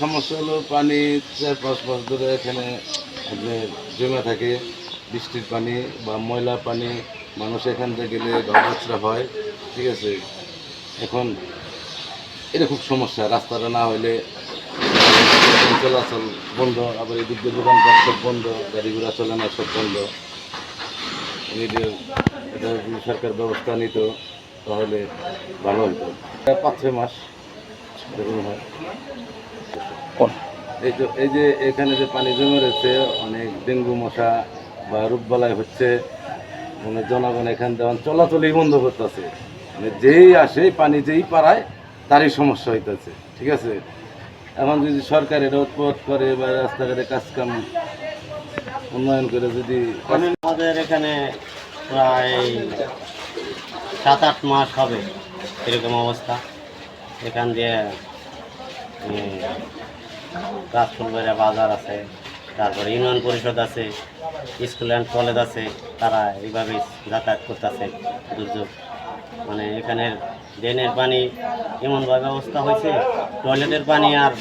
সমস্যা হলো পানি চার পাঁচ মাস ধরে এখানে জমে থাকে, বৃষ্টির পানি বা ময়লা পানি, মানুষ এখান থেকে গেলে গবাচরা হয়, ঠিক আছে? এখন এটা খুব সমস্যা, রাস্তাটা না হলে চলাচল বন্ধ, আবার এদিক দিয়ে দোকানপাট সব বন্ধ গাড়ি ঘোড়া চলে না, সব বন্ধ। এটা সরকার ব্যবস্থা নিত, তাহলে ভালো হতো পাঁচ ছয় মাস হয় এই যে এই যে এখানে যে পানি জমে রয়েছে অনেক ডেঙ্গু মশা বা রোগবালাই হচ্ছে মানে জনগণ এখান থেকে চলাচলই বন্ধ করতেছে। মানে যেই আসে পানি যেই পাড়ায় তারই সমস্যা হইতেছে ঠিক আছে? এখন যদি সরকার এটা উৎপাদ করে বা রাস্তাঘাটে কাজকাম উন্নয়ন করে যদি আমাদের এখানে প্রায় সাত আট মাস হবে এরকম অবস্থা। এখান দিয়ে গাছফুলবাড়িয়া বাজার আছে, তারপরে ইউনিয়ন পরিষদ আছে, স্কুল অ্যান্ড কলেজ আছে, তারা এইভাবে যাতায়াত করতেছে দুর্যোগ। মানে এখানের ড্রেনের পানি এমনভাবে অবস্থা হয়েছে, টয়লেটের পানি আর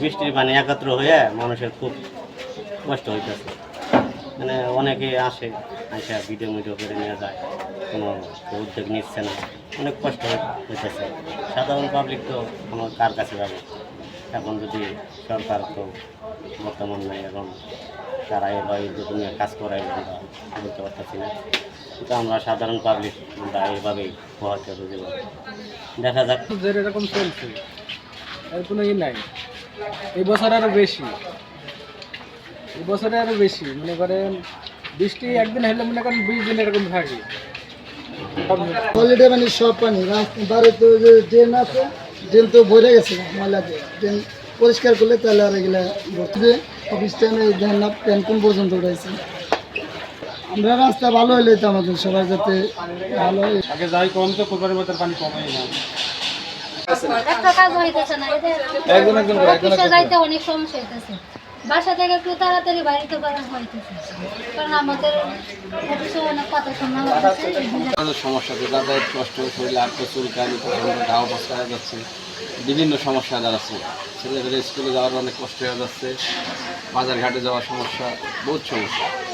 বৃষ্টির পানি একত্র হয়ে মানুষের খুব কষ্ট হইতেছে। মানে অনেকে আসে আসে ভিডিও মিডিও করে নিয়ে যায়। কোনো উদ্যোগ নিচ্ছে না। অনেক কষ্ট হই- হইতেছে। সাধারণ পাবলিক তো কোনো কার কাছে যাবে? এখন যদি সরকার তো বর্তমান নাই, এখন তারা এভাবে উদ্যোগ নিয়ে কাজ করাই আমরা বলতে পারতেছি না। কিন্তু আমরা সাধারণ পাবলিক আমরা এইভাবেই প্রভাবিত হতে পারি দেখা যাক। এরকম চলছে। এর কোনো ই নাই। এই বছর আরও বেশি। এই বছরে আরও বেশি। মনে করেন বৃষ্টি একদিন হলে মনে করেন বিশ দিন এরকম থাকে। অলরেডি মানে সব পানি বাড়িতে যে ড্রেন আছে ড্রেন তো ভরে গেছে ময়লা দিয়ে। ড্রেন পরিষ্কার করলে তাহলে আর এগুলা ভর্তি দিয়ে অফিস টাইমে দেখেন না প্যান কোন পর্যন্ত রয়েছে আমরা রাস্তা ভালো হলে তো আমাদের সবার যাতে ভালো হয়। আগে যাই কম তো কোরবানির মতো পানি কমেই না। একজন একজন যাইতে অনেক সমস্যা হইতেছে। বাসা থেকে একটু তাড়াতাড়ি বাড়িতে করা হইতেছে। কারণ আমাদের অফিসে সমস্যা কষ্ট যাচ্ছে। বিভিন্ন সমস্যা দাঁড়াচ্ছে ছেলেদের স্কুলে যাওয়ার অনেক কষ্ট হয়ে যাচ্ছে বাজার ঘাটে যাওয়ার সমস্যা, বহুত সমস্যা।